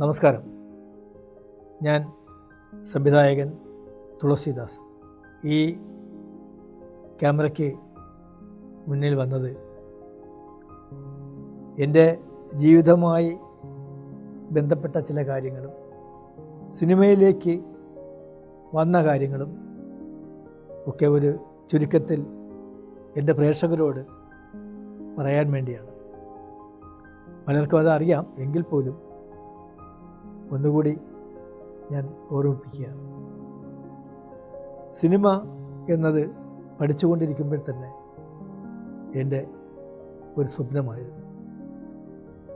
നമസ്കാരം. ഞാൻ സംവിധായകൻ തുളസിദാസ്. ഈ ക്യാമറയ്ക്ക് മുന്നിൽ വന്നത് എന്റെ ജീവിതവുമായി ബന്ധപ്പെട്ട ചില കാര്യങ്ങളും സിനിമയിലേക്ക് വന്ന കാര്യങ്ങളും ഒക്കെ ഒരു ചുരുക്കത്തിൽ എന്റെ പ്രേക്ഷകരോട് പറയാൻ വേണ്ടിയാണ്. പലർക്കും അത് അറിയാം എങ്കിൽ പോലും ഒന്നുകൂടി ഞാൻ ഓർമ്മിപ്പിക്കുകയാണ് സിനിമ എന്നത് പഠിച്ചുകൊണ്ടിരിക്കുമ്പോൾ തന്നെ എന്റെ ഒരു സ്വപ്നമായിരുന്നു.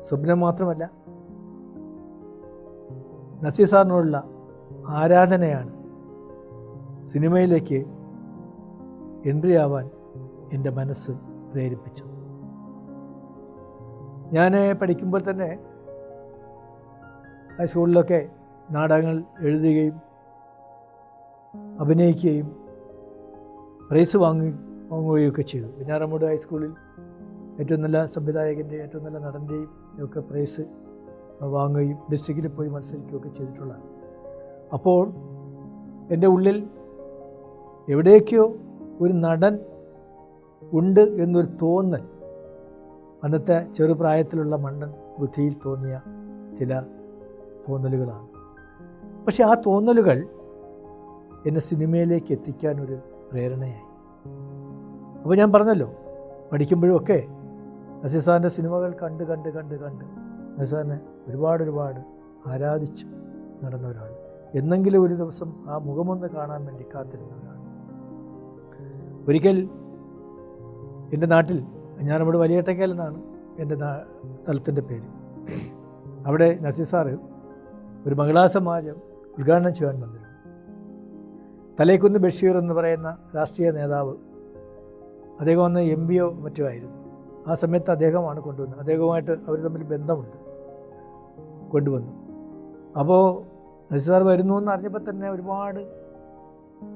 സ്വപ്നം മാത്രമല്ല നസീർ സാറിനോടുള്ള ആരാധനയാണ് സിനിമയിലേക്ക് എൻട്രി ആവാൻ എന്റെ മനസ്സ് പ്രേരിപ്പിച്ചു ഞാൻ പഠിക്കുമ്പോൾ തന്നെ ഹൈസ്കൂളിലൊക്കെ നാടകങ്ങൾ എഴുതുകയും അഭിനയിക്കുകയും പ്രൈസ് വാങ്ങി വാങ്ങുകയൊക്കെ ചെയ്തു. പിന്നാറമ്മൂട് ഹൈസ്കൂളിൽ ഏറ്റവും നല്ല സംവിധായകന്റെ ഏറ്റവും നല്ല നടന്റെയും ഒക്കെ പ്രൈസ് വാങ്ങുകയും ഡിസ്ട്രിക്റ്റിൽ പോയി മത്സരിക്കുകയൊക്കെ ചെയ്തിട്ടുള്ളതാണ്. അപ്പോൾ എന്റെ ഉള്ളിൽ എവിടേക്കോ ഒരു നടൻ ഉണ്ട് എന്നൊരു തോന്നൽ അന്നത്തെ ചെറുപ്രായത്തിലുള്ള മണ്ണൻ ബുദ്ധിയിൽ തോന്നിയ ചില തോന്നലുകളാണ്. പക്ഷെ ആ തോന്നലുകൾ എന്നെ സിനിമയിലേക്ക് എത്തിക്കാനൊരു പ്രേരണയായി. അപ്പോൾ ഞാൻ പറഞ്ഞല്ലോ പഠിക്കുമ്പോഴൊക്കെ നസീർ സാറിന്റെ സിനിമകൾ കണ്ട് കണ്ട് കണ്ട് കണ്ട് നസീർ സാറിനെ ഒരുപാട് ഒരുപാട് ആരാധിച്ചു ഒരാൾ. എന്നെങ്കിലും ഒരു ദിവസം ആ മുഖമൊന്ന് കാണാൻ വേണ്ടി കാത്തിരുന്ന ഒരാൾ. ഒരിക്കൽ എന്റെ നാട്ടിൽ ഞാൻ നമ്മുടെ വലിയട്ടയ്ക്കൽ എന്നാണ് എന്റെ സ്ഥലത്തിന്റെ പേര്. അവിടെ നസീർ സാറ് ഒരു മഹിളാ സമാജം ഉദ്ഘാടനം ചെയ്യാൻ വന്നിരുന്നു. തലേക്കുന്ന് ബഷീർ എന്ന് പറയുന്ന രാഷ്ട്രീയ നേതാവ് അദ്ദേഹം അന്ന് എം പിയോ മറ്റോ ആയിരുന്നു. ആ സമയത്ത് അദ്ദേഹമാണ് കൊണ്ടുവന്നത്. അദ്ദേഹവുമായിട്ട് അവർ തമ്മിൽ ബന്ധമുണ്ട്. കൊണ്ടുവന്നു. അപ്പോൾ നസീർ സാർ വരുന്നു എന്ന് അറിഞ്ഞപ്പോൾ തന്നെ ഒരുപാട്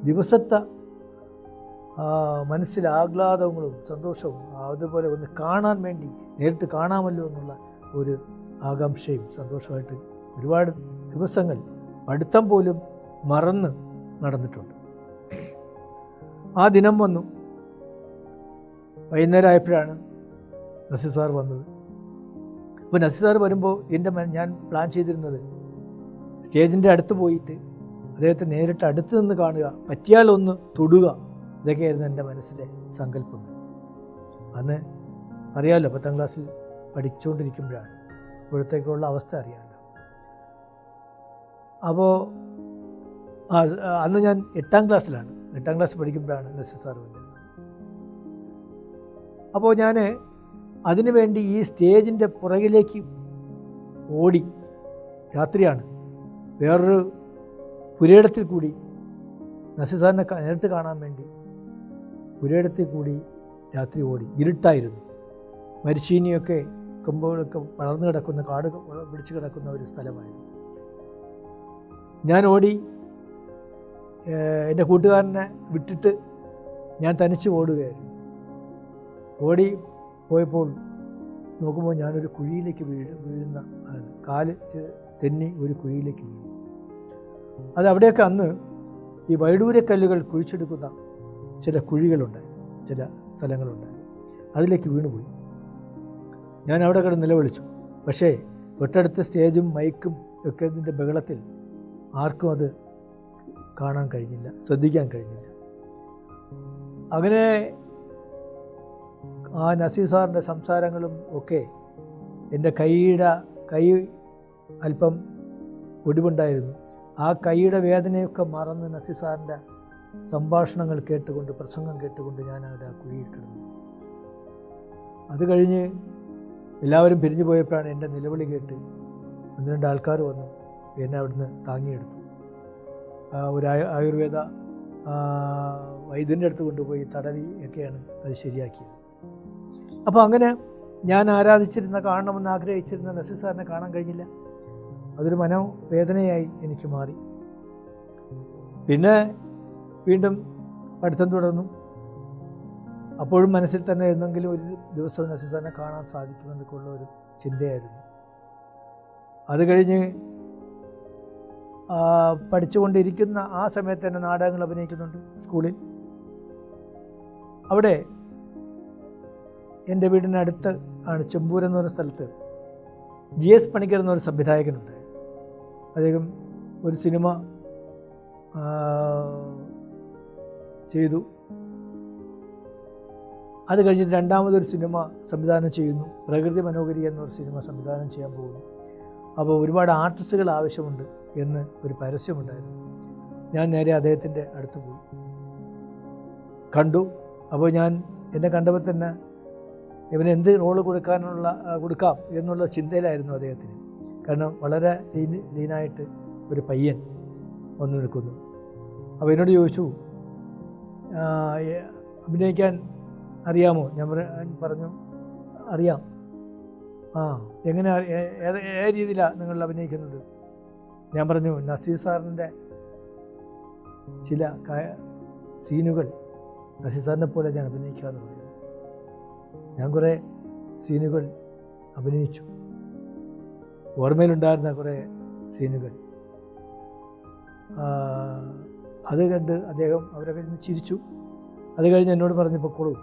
ദിവസത്തെ മനസ്സിൽ ആഹ്ലാദങ്ങളും സന്തോഷവും അതുപോലെ ഒന്ന് കാണാൻ വേണ്ടി നേരിട്ട് കാണാമല്ലോ എന്നുള്ള ഒരു ആകാംക്ഷയും സന്തോഷമായിട്ട് ഒരുപാട് ദിവസങ്ങൾ പഠിത്തം പോലും മറന്ന് നടന്നിട്ടുണ്ട്. ആ ദിനം വന്നു. വൈകുന്നേരം ആയപ്പോഴാണ് നസീർ സാർ വന്നത്. അപ്പോൾ നസീർ സാർ വരുമ്പോൾ എന്റെ ഞാൻ പ്ലാൻ ചെയ്തിരുന്നത് സ്റ്റേജിന്റെ അടുത്ത് പോയിട്ട് അദ്ദേഹത്തെ നേരിട്ട് അടുത്ത് നിന്ന് കാണുക പറ്റിയാൽ ഒന്ന് തൊടുക ഇതൊക്കെയായിരുന്നു എന്റെ മനസ്സിലെ സങ്കല്പങ്ങൾ. അന്ന് അറിയാമല്ലോ പത്താം ക്ലാസ്സിൽ പഠിച്ചുകൊണ്ടിരിക്കുമ്പോഴാണ് ഇപ്പോഴത്തേക്കുള്ള അവസ്ഥ അറിയാമല്ലോ അപ്പോൾ അന്ന് ഞാൻ എട്ടാം ക്ലാസ്സിലാണ്. എട്ടാം ക്ലാസ് പഠിക്കുമ്പോഴാണ് നസീർ സാർ വന്നത്. അപ്പോൾ ഞാൻ അതിനുവേണ്ടി ഈ സ്റ്റേജിന്റെ പുറകിലേക്ക് ഓടി രാത്രിയാണ്. വേറൊരു പുരയിടത്തിൽ കൂടി നസീർ സാറിനെ നേരിട്ട് കാണാൻ വേണ്ടി പുരയിടത്തിൽ കൂടി രാത്രി ഓടി. ഇരുട്ടായിരുന്നു. മരിച്ചീനിയൊക്കെ കൊമ്പുകളൊക്കെ വളർന്നു കിടക്കുന്ന കാട് പിടിച്ചു കിടക്കുന്ന ഒരു സ്ഥലമായിരുന്നു. ഞാൻ ഓടി എന്റെ കൂട്ടുകാരനെ വിട്ടിട്ട് ഞാൻ തനിച്ച് ഓടുകയായിരുന്നു. ഓടി പോയപ്പോൾ നോക്കുമ്പോൾ ഞാനൊരു കുഴിയിലേക്ക് വീഴ് വീഴുന്ന ആണ് കാൽ തെന്നി ഒരു കുഴിയിലേക്ക് വീഴും അത് അവിടെയൊക്കെ അന്ന് ഈ വൈഡൂരക്കല്ലുകൾ കുഴിച്ചെടുക്കുന്ന ചില കുഴികളുണ്ട് ചില സ്ഥലങ്ങളുണ്ട്. അതിലേക്ക് വീണുപോയി. ഞാൻ അവിടെ കിടന്ന് നിലവിളിച്ചു. പക്ഷേ തൊട്ടടുത്ത സ്റ്റേജും മൈക്കും ഒക്കെ ഇതിന്റെ ബഹളത്തിൽ ആർക്കും അത് കാണാൻ കഴിഞ്ഞില്ല ശ്രദ്ധിക്കാൻ കഴിഞ്ഞില്ല. അങ്ങനെ ആ നസീർ സാറിന്റെ സംസാരങ്ങളും ഒക്കെ എന്റെ കൈയുടെ കൈ അല്പം ഒടിവുണ്ടായിരുന്നു. ആ കൈയുടെ വേദനയൊക്കെ മറന്ന് നസീർ സാറിന്റെ സംഭാഷണങ്ങൾ കേട്ടുകൊണ്ട് പ്രസംഗം കേട്ടുകൊണ്ട് ഞാൻ അവിടെ ആ കുഴിയിൽ കിടന്നു. അത് കഴിഞ്ഞ് എല്ലാവരും പിരിഞ്ഞു പോയപ്പോഴാണ് എന്റെ നിലവിളി കേട്ട് ഒന്ന് രണ്ട് ആൾക്കാർ വന്നു. എന്നെ അവിടുന്ന് താങ്ങിയെടുത്തു. ഒരു ആയുർവേദ വൈദ്യന്റെ അടുത്ത് കൊണ്ടുപോയി തടവി ഒക്കെയാണ് അത് ശരിയാക്കിയത്. അപ്പോൾ അങ്ങനെ ഞാൻ ആരാധിച്ചിരുന്ന കാണണമെന്ന് ആഗ്രഹിച്ചിരുന്ന നസീർ സാറിനെ കാണാൻ കഴിഞ്ഞില്ല. അതൊരു മനോവേദനയായി എനിക്ക് മാറി. പിന്നെ വീണ്ടും പഠിത്തം തുടർന്നു. അപ്പോഴും മനസ്സിൽ തന്നെ എന്തെങ്കിലും ഒരു ദിവസം നസീർ സാറിനെ കാണാൻ സാധിക്കുമെന്നൊക്കെയുള്ള ഒരു ചിന്തയായിരുന്നു. അത് കഴിഞ്ഞ് പഠിച്ചുകൊണ്ടിരിക്കുന്ന ആ സമയത്ത് തന്നെ നാടകങ്ങൾ അഭിനയിക്കുന്നുണ്ട് സ്കൂളിൽ. അവിടെ എന്റെ വീടിനടുത്ത് ആണ് ചെമ്പൂർ എന്ന് പറഞ്ഞ സ്ഥലത്ത് ജി എസ് പണിക്കർ എന്നൊരു സംവിധായകനുണ്ട്. അദ്ദേഹം ഒരു സിനിമ ചെയ്തു. അത് കഴിഞ്ഞിട്ട് രണ്ടാമതൊരു സിനിമ സംവിധാനം ചെയ്യുന്നു. പ്രകൃതി മനോഹരി എന്നൊരു സിനിമ സംവിധാനം ചെയ്യാൻ പോകുന്നു. അപ്പോൾ ഒരുപാട് ആർട്ടിസ്റ്റുകൾ ആവശ്യമുണ്ട്. എന്ന് ഒരു പരസ്യമുണ്ടായിരുന്നു ഞാൻ നേരെ അദ്ദേഹത്തിന്റെ അടുത്ത് പോയി കണ്ടു അപ്പോൾ ഞാൻ എന്നെ കണ്ടപ്പോൾ തന്നെ ഇവന് എന്ത് റോൾ കൊടുക്കാനുള്ള കൊടുക്കാം എന്നുള്ള ചിന്തയിലായിരുന്നു അദ്ദേഹത്തിന് കാരണം വളരെ ലീൻ ലീനായിട്ട് ഒരു പയ്യൻ വന്നു നിൽക്കുന്നു അപ്പോൾ എന്നോട് ചോദിച്ചു അഭിനയിക്കാൻ അറിയാമോ ഞാൻ പറഞ്ഞു അറിയാം ആ എങ്ങനെ ഏത് ഏത് രീതിയിലാണ് നിങ്ങൾ അഭിനയിക്കുന്നത് ഞാൻ പറഞ്ഞു നസീർ സാറിന്റെ ചില സീനുകൾ നസീർ സാറിനെ പോലെ ഞാൻ അഭിനയിക്കാമെന്ന് പറയുന്നു ഞാൻ കുറേ സീനുകൾ അഭിനയിച്ചു. ഓർമ്മയിലുണ്ടായിരുന്ന കുറേ സീനുകൾ. അത് കണ്ട് അദ്ദേഹം അവരൊക്കെ ഇന്ന് ചിരിച്ചു. അത് കഴിഞ്ഞ് എന്നോട് പറഞ്ഞു പൊക്കോളൂ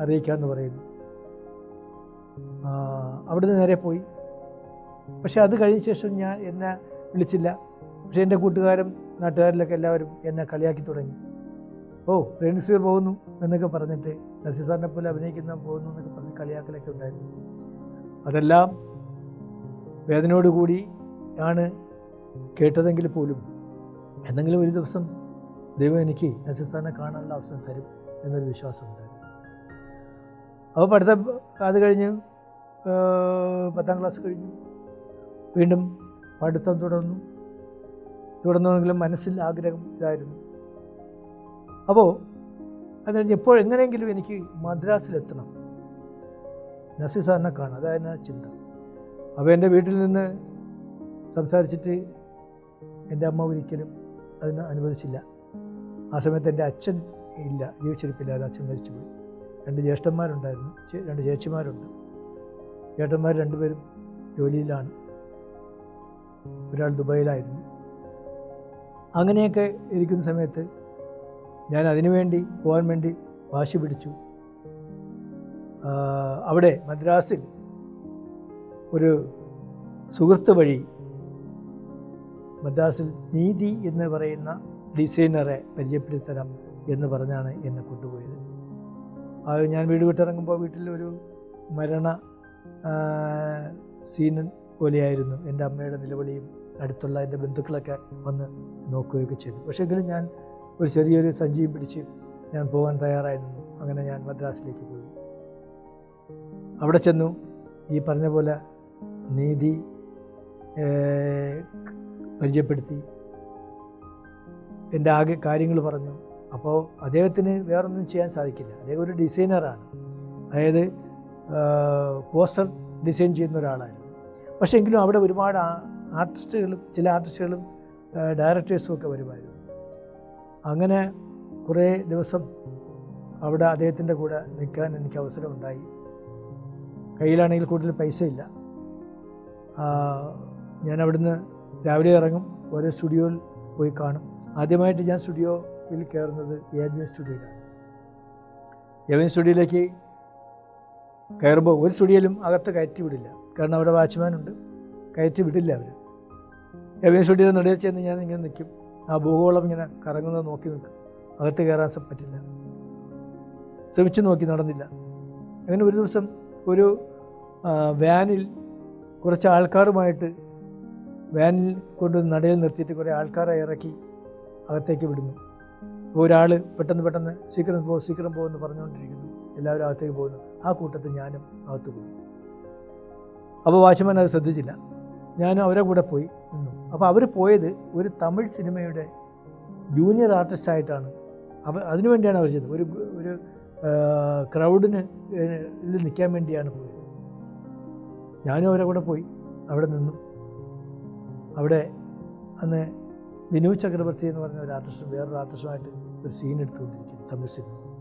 അറിയിക്കാമെന്ന് പറയുന്നു. അവിടുന്ന് നേരെ പോയി. പക്ഷെ അത് കഴിഞ്ഞ ശേഷം ഞാൻ എന്നെ വിളിച്ചില്ല. പക്ഷെ എന്റെ കൂട്ടുകാരും നാട്ടുകാരിലൊക്കെ എല്ലാവരും എന്നെ കളിയാക്കി തുടങ്ങി. ഓ റേൺസീർ പോകുന്നു എന്നൊക്കെ പറഞ്ഞിട്ട് നസീർ സാറിനെ പോലെ അഭിനയിക്കുന്ന പോകുന്നു എന്നൊക്കെ പറഞ്ഞ് കളിയാക്കലൊക്കെ ഉണ്ടായിരുന്നു. അതെല്ലാം വേദനയോടുകൂടി ആണ് കേട്ടതെങ്കിൽ പോലും. എന്തെങ്കിലും ഒരു ദിവസം ദൈവം എനിക്ക് നസീർ സാറിനെ കാണാനുള്ള അവസരം തരും എന്നൊരു വിശ്വാസമുണ്ടായിരുന്നു അപ്പോൾ പഠിത്തം അത് കഴിഞ്ഞ് പത്താം ക്ലാസ് കഴിഞ്ഞു. വീണ്ടും പഠിത്തം തുടർന്നു. തുടർന്നുവെങ്കിലും മനസ്സിൽ ആഗ്രഹം ഇതായിരുന്നു. അപ്പോൾ അത് കഴിഞ്ഞ് ഇപ്പോൾ എങ്ങനെയെങ്കിലും എനിക്ക് മദ്രാസിലെത്തണം. നസീർ സാറിനെ കാണാം. അതായിരുന്നു ചിന്ത. അപ്പോൾ എന്റെ വീട്ടിൽ നിന്ന് സംസാരിച്ചിട്ട് എന്റെ അമ്മ ഒരിക്കലും അതിന് അനുവദിച്ചില്ല. ആ സമയത്ത് എന്റെ അച്ഛൻ ഇല്ല. ജീവിച്ചിരിപ്പില്ലാതെ അച്ഛൻ മരിച്ചുപോയി. രണ്ട് ജ്യേഷ്ഠന്മാരുണ്ടായിരുന്നു. രണ്ട് ചേച്ചിമാരുണ്ട്. ചേട്ടന്മാർ രണ്ടുപേരും ജോലിയിലാണ്. ഒരാൾ ദുബായിലായിരുന്നു. അങ്ങനെയൊക്കെ ഇരിക്കുന്ന സമയത്ത് ഞാൻ അതിനുവേണ്ടി പോകാൻ വേണ്ടി വാശി പിടിച്ചു. അവിടെ മദ്രാസിൽ ഒരു സുഹൃത്ത് വഴി മദ്രാസിൽ നീതി എന്ന് പറയുന്ന ഡിസൈനറെ പരിചയപ്പെടുത്തരാം എന്ന് പറഞ്ഞാണ് എന്നെ കൊണ്ടുപോയത്. ഞാൻ വീട് വിട്ടിറങ്ങുമ്പോൾ വീട്ടിൽ ഒരു മരണ സീനൻ പോലെയായിരുന്നു എന്റെ അമ്മയുടെ നിലവിളിയും അടുത്തുള്ള എന്റെ ബന്ധുക്കളൊക്കെ വന്ന് നോക്കുകയൊക്കെ ചെയ്തു. പക്ഷേ എങ്കിലും ഞാൻ ഒരു ചെറിയൊരു സഞ്ചിയും പിടിച്ച് ഞാൻ പോകാൻ തയ്യാറായി നിന്നു അങ്ങനെ ഞാൻ മദ്രാസിലേക്ക് പോയി. അവിടെ ചെന്നു. ഈ പറഞ്ഞ പോലെ നീതി പരിചയപ്പെടുത്തി. എന്റെ ആകെ കാര്യങ്ങൾ പറഞ്ഞു. അപ്പോൾ അദ്ദേഹത്തിന് വേറൊന്നും ചെയ്യാൻ സാധിക്കില്ല. അദ്ദേഹം ഒരു ഡിസൈനറാണ്. അതായത് പോസ്റ്റർ ഡിസൈൻ ചെയ്യുന്ന ഒരാളായിരുന്നു. പക്ഷേ എങ്കിലും അവിടെ ഒരുപാട് ആർട്ടിസ്റ്റുകളും ചില ആർട്ടിസ്റ്റുകളും ഡയറക്ടേഴ്സും ഒക്കെ വരുമായിരുന്നു. അങ്ങനെ കുറേ ദിവസം അവിടെ അദ്ദേഹത്തിന്റെ കൂടെ നിൽക്കാൻ എനിക്ക് അവസരമുണ്ടായി. കയ്യിലാണെങ്കിൽ കൂടുതൽ പൈസയില്ല. ഞാൻ അവിടുന്ന് രാവിലെ ഇറങ്ങും ഓരോ സ്റ്റുഡിയോയിൽ പോയി കാണും. ആദ്യമായിട്ട് ഞാൻ സ്റ്റുഡിയോയിൽ കയറുന്നത് ബി എം സ്റ്റുഡിയോയിലാണ്. എ സ്റ്റുഡിയോയിലേക്ക് കയറുമ്പോൾ ഒരു സ്റ്റുഡിയോയിലും അകത്ത് കയറ്റി വിടില്ല. കാരണം അവിടെ വാച്ച്മാനുണ്ട്. കയറ്റി വിടില്ല അവർ എ ബി എം നടുവിൽ ചെന്ന് ഞാൻ ഇങ്ങനെ നിൽക്കും ആ ഭൂഗോളം ഇങ്ങനെ കറങ്ങുന്നത് നോക്കി നിൽക്കും. അകത്ത് കയറാൻ പറ്റില്ല. ശ്രമിച്ചു നോക്കി നടന്നില്ല. അങ്ങനെ ഒരു ദിവസം ഒരു വാനിൽ കുറച്ച് ആൾക്കാരുമായിട്ട് വാനിൽ കൊണ്ട് നടയിൽ നിർത്തിയിട്ട് കുറേ ആൾക്കാരെ ഇറക്കി അകത്തേക്ക് വിടുന്നു. ഒരാൾ പെട്ടെന്ന് പെട്ടെന്ന് സീക്രം പോ സീക്രം പോകുമെന്ന് പറഞ്ഞുകൊണ്ടിരിക്കുന്നു. എല്ലാവരും അകത്തേക്ക് പോകുന്നു. ആ കൂട്ടത്തിൽ ഞാനും അകത്ത് പോയി അപ്പോൾ വാച്ച്മാൻ അത് ശ്രദ്ധിച്ചില്ല. ഞാനും അവരെ കൂടെ പോയി നിന്നു. അപ്പോൾ അവർ പോയത് ഒരു തമിഴ് സിനിമയുടെ ജൂനിയർ ആർട്ടിസ്റ്റായിട്ടാണ് അവ അതിനു വേണ്ടിയാണ് അവർ ചെയ്തത്. ഒരു ഒരു ക്രൗഡിന് നിൽക്കാൻ വേണ്ടിയാണ് പോയത്. ഞാനും അവരെ കൂടെ പോയി അവിടെ നിന്നു. അവിടെ അന്ന് വിനു ചക്രവർത്തി എന്ന് പറഞ്ഞ ഒരു ആർട്ടിസ്റ്റ് വേറൊരു ആർട്ടിസ്റ്റുമായിട്ട് ഒരു സീൻ എടുത്തുകൊണ്ടിരിക്കുന്നു തമിഴ് സിനിമ.